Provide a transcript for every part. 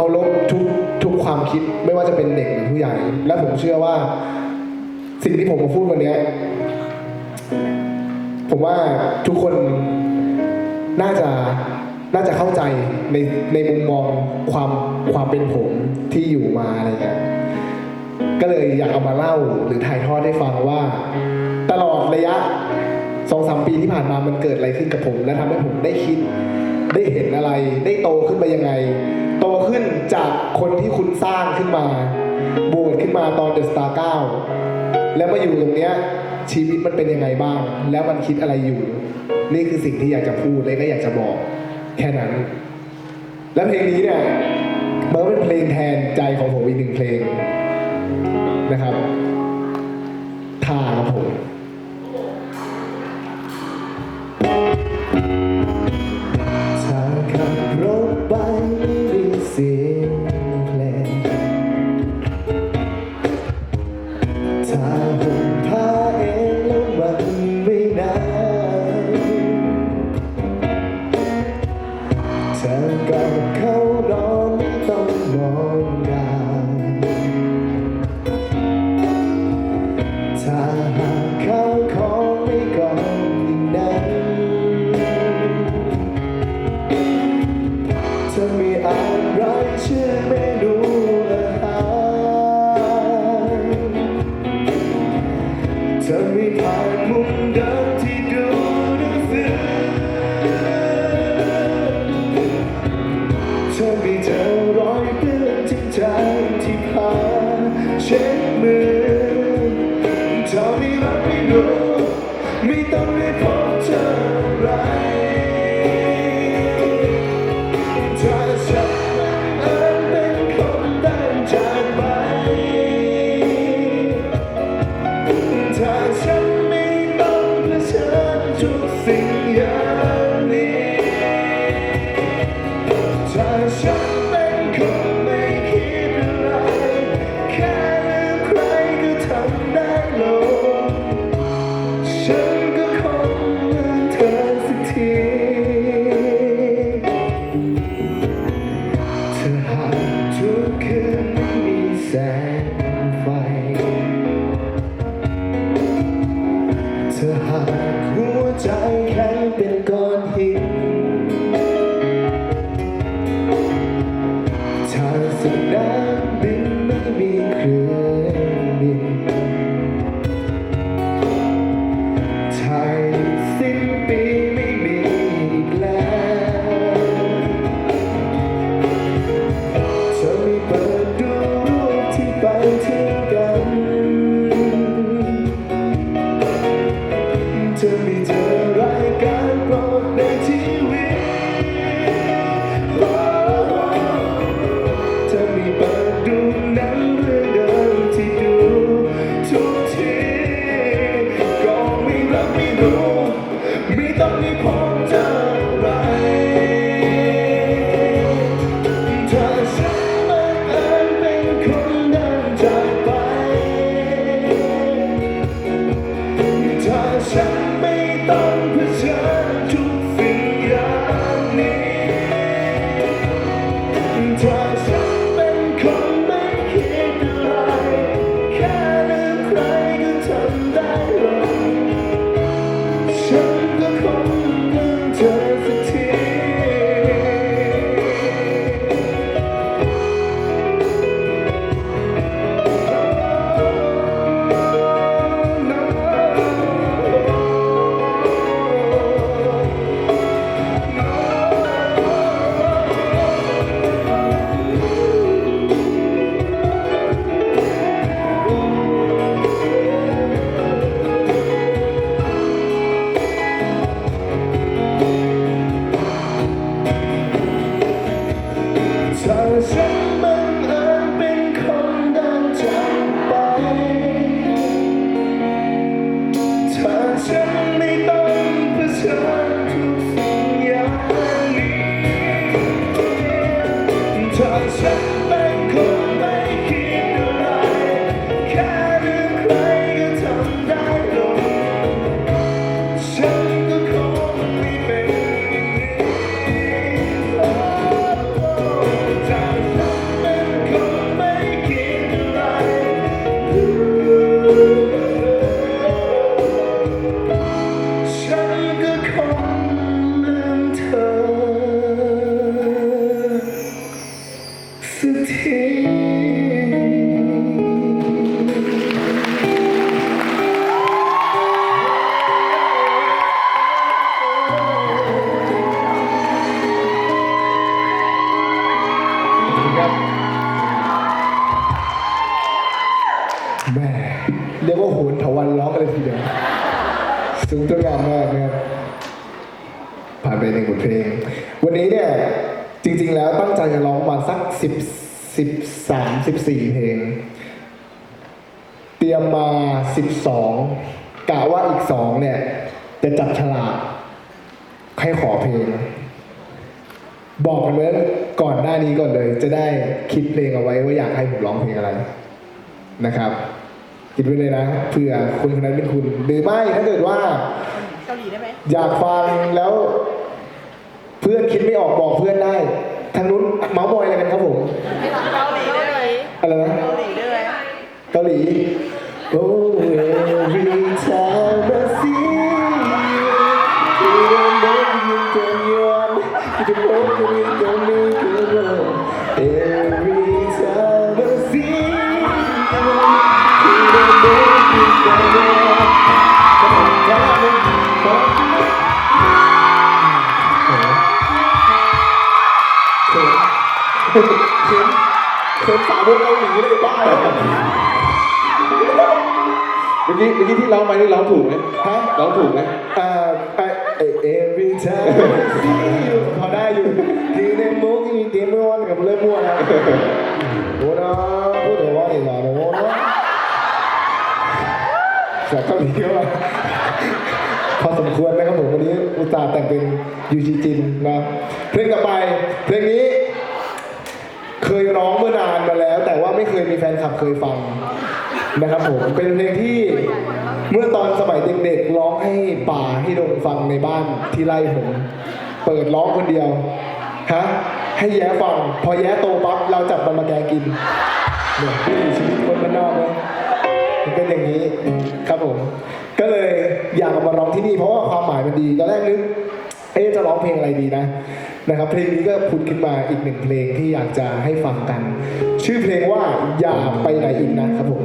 เคารพทุกทุกความคิดไม่ว่าจะเป็นเด็กหรือผู้ใหญ่ และผมเชื่อว่า สิ่งที่ผมมาพูดวันนี้ผมว่าทุกคนน่าจะน่าจะเข้าใจในในมุมมองความความเป็นผมที่อยู่มาอะไรเงี้ยก็เลยอยากเอามาเล่าหรือถ่ายทอดให้ฟังว่า ตลอดระยะสองสามปีที่ผ่านมามันเกิดอะไรขึ้นกับผม และทำให้ผมได้คิด ได้เห็นอะไร ได้โตขึ้นไปยังไง จากคนที่คุณสร้างขึ้นมา โบสขึ้นมาตอนเดอะสตาร์เก้าแล้วมาอยู่ตรงเนี้ยชีวิตมันเป็นยังไงบ้าง แล้วมันคิดอะไรอยู่ นี่คือสิ่งที่อยากจะพูดและก็อยากจะบอก แค่นั้น และเพลงนี้เนี่ยมันเป็นเพลงแทนใจของผมอีกหนึ่งเพลงนะครับทาครับผมถ้าขับรถไปไม่มีเสียง ดมือเธ สูงตัวงามมากนะครับผ่านไปหนึ่งบทเพลง วันนี้เนี่ยจริง ๆ แล้วตั้งใจจะร้องมาสักสิบสิบสามสิบสี่เพลง เตรียมมาสิบสองกะว่าอีกสองเนี่ย จะจับฉลากให้ขอเพลง บอกกันไว้ก่อนหน้านี้ก่อนเลย จะได้คิดเพลงเอาไว้ว่าอยากให้ผมร้องเพลงอะไรนะครับ คิดไว้เลยนะเผื่อคนคนนั้นเป็นคุณ หรือไม่ถ้าเกิดว่า เกาหลีได้ไหมอยากฟังแล้ว เพื่อนคิดไม่ออกบอกเพื่อนได้ ทางนู้นเมาส์มอยอะไรกันครับผมไม่ต้องเกาหลีได้ไหมอะไรนะเกาหลีได้ไหมเกาหลี Oh every กเกาหลีเลยบ้าเมื่อกี้เมื่อกี้ที่ร้องไปนี่ร้องถูกไหมฮะร้องถูกไหมอ่าไอไอ every time I see you พอได้อยู่คือในมุกมีเกมไม่วันกับเริ่มมั่วแล้วโอ้นะพูดถึงว่าอีกแล้วโอ้นะจากเกาหลีก็มาพอสมควรนะครับผมวันนี้อุตส่าห์แต่งเป็นยูจีจินนะเพลงต่อไปเพลงนี้ เคยร้องเมื่อนานมาแล้ว แต่ว่าไม่เคยมีแฟนคลับเคยฟังนะครับผมเป็นเพลงที่เมื่อตอนสมัยเด็กๆร้องให้ป่าให้ดงฟังในบ้านที่ไร่ผมเปิดร้องคนเดียวฮะให้แย้ฟัง พอแย้โตปั๊บเราจับมันมาแกงกินเนี่ยวิถีชีวิตคนบ้านนอกเลยมันเป็นอย่างนี้ครับผม ก็เลยอยากมาร้องที่นี่เพราะว่าความหมายมันดีตอนแรกนึกเอ๊จะร้องเพลงอะไรดีนะ นะครับเพลงนี้ก็ผุดขึ้นมาอีกหนึ่งเพลงที่อยากจะให้ฟังกัน ชื่อเพลงว่าอย่าไปไหนอีกนะครับผม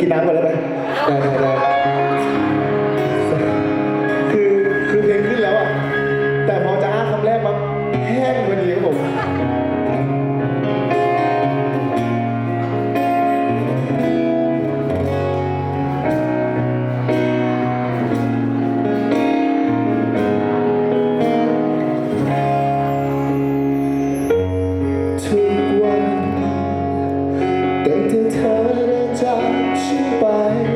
กินน้ำก่อนได้ไหมได้ได้ได้คือคือเพลงขึ้นแล้วอะ แต่พอจะอ้าคำแรกปั๊บแห้งพอดีครับผมทุกวันตั้งแต่เธอได้จาก ฉัน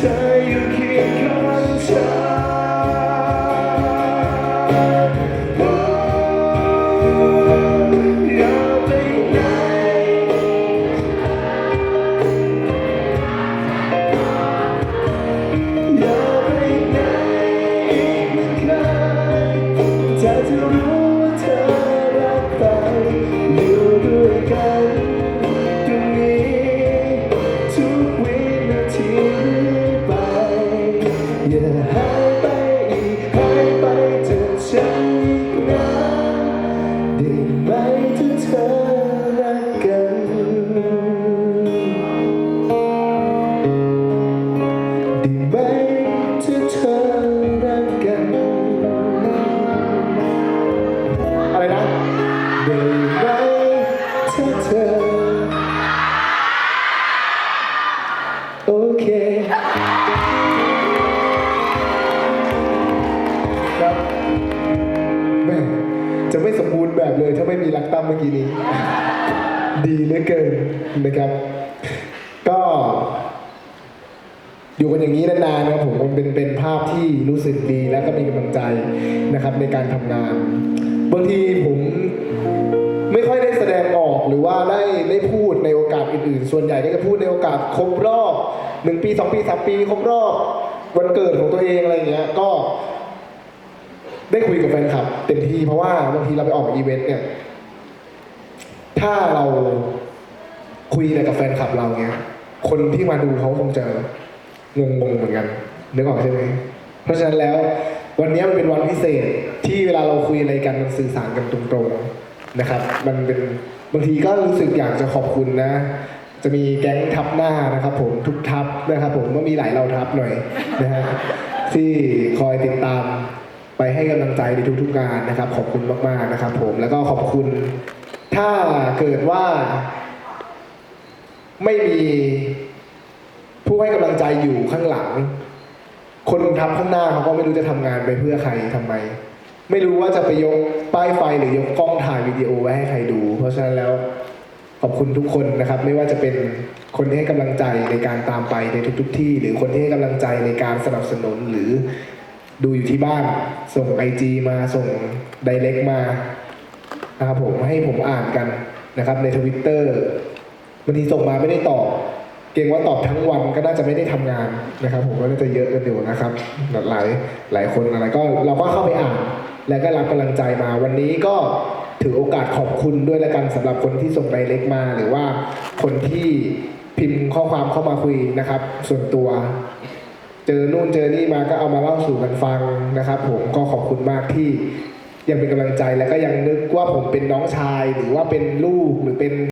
turn. เมื่อกี้นี้ ดีเหลือเกินนะครับ ก็อยู่กันอย่างนี้นานๆครับผมมันเป็นเป็นภาพที่รู้สึกดีและก็มีกำลังใจนะครับในการทำงาน บางทีผมไม่ค่อยได้แสดงออกหรือว่าได้ได้พูดในโอกาสอื่นๆ ส่วนใหญ่ก็จะพูดในโอกาสครบรอบหนึ่งปีสองปีสามปีครบรอบวันเกิดของตัวเองอะไรอย่างเงี้ยก็ ได้คุยกับแฟนคลับเต็มที่เพราะว่าบางทีเราไปออกอีเวนต์เนี่ย ถ้าเราคุยอะไรกับแฟนคลับเราเงี้ย คนที่มาดูเขาคงจะงงๆเหมือนกันนึกออกใช่ไหมเพราะฉะนั้นแล้ววันนี้มันเป็นวันพิเศษที่เวลาเราคุยอะไรกันมันสื่อสารกันตรงๆนะครับ มันเป็นบางทีก็รู้สึกอยากจะขอบคุณนะ จะมีแก๊งทับหน้านะครับผมทุกทับนะครับผมก็มีหลายเราทับหน่อยนะฮะที่คอยติดตามไปให้กำลังใจในทุกๆงานนะครับ ขอบคุณมากๆนะครับ ผมแล้วก็ขอบคุณ ถ้าเกิดว่าไม่มีผู้ให้กำลังใจอยู่ข้างหลัง คนทำข้างหน้าเขาก็ไม่รู้จะทำงานไปเพื่อใครทำไม ไม่รู้ว่าจะไปยกป้ายไฟหรือยกกล้องถ่ายวิดีโอไว้ให้ใครดู เพราะฉะนั้นแล้วขอบคุณทุกคนนะครับ ไม่ว่าจะเป็นคนที่ให้กำลังใจในการตามไปในทุกๆที่ หรือคนที่ให้กำลังใจในการสนับสนุนหรือดูอยู่ที่บ้าน ส่งไอจีมาส่งไดเ c กมา นะครับผมให้ผมอ่านกันนะครับในทวิตเตอร์บางทีส่งมาไม่ได้ตอบ เกรงว่าตอบทั้งวันก็น่าจะไม่ได้ทำงานนะครับ ผมก็น่าจะเยอะกันอยู่นะครับ หลายหลายคนอะไรก็เราก็เข้าไปอ่าน แล้วก็รับกำลังใจมาวันนี้ก็ถือโอกาสขอบคุณด้วยละกันสำหรับคนที่ส่งไดเรกมาหรือว่าคนที่พิมพ์ข้อความเข้ามาคุยนะครับ ส่วนตัว เจอนู่นเจอนี่มาก็เอามาเล่าสู่กันฟังนะครับ ผมก็ขอบคุณมากที่ ยังเป็นกำลังใจและก็ยังนึกว่าผมเป็นน้องชายหรือว่าเป็นลูกหรือเป็น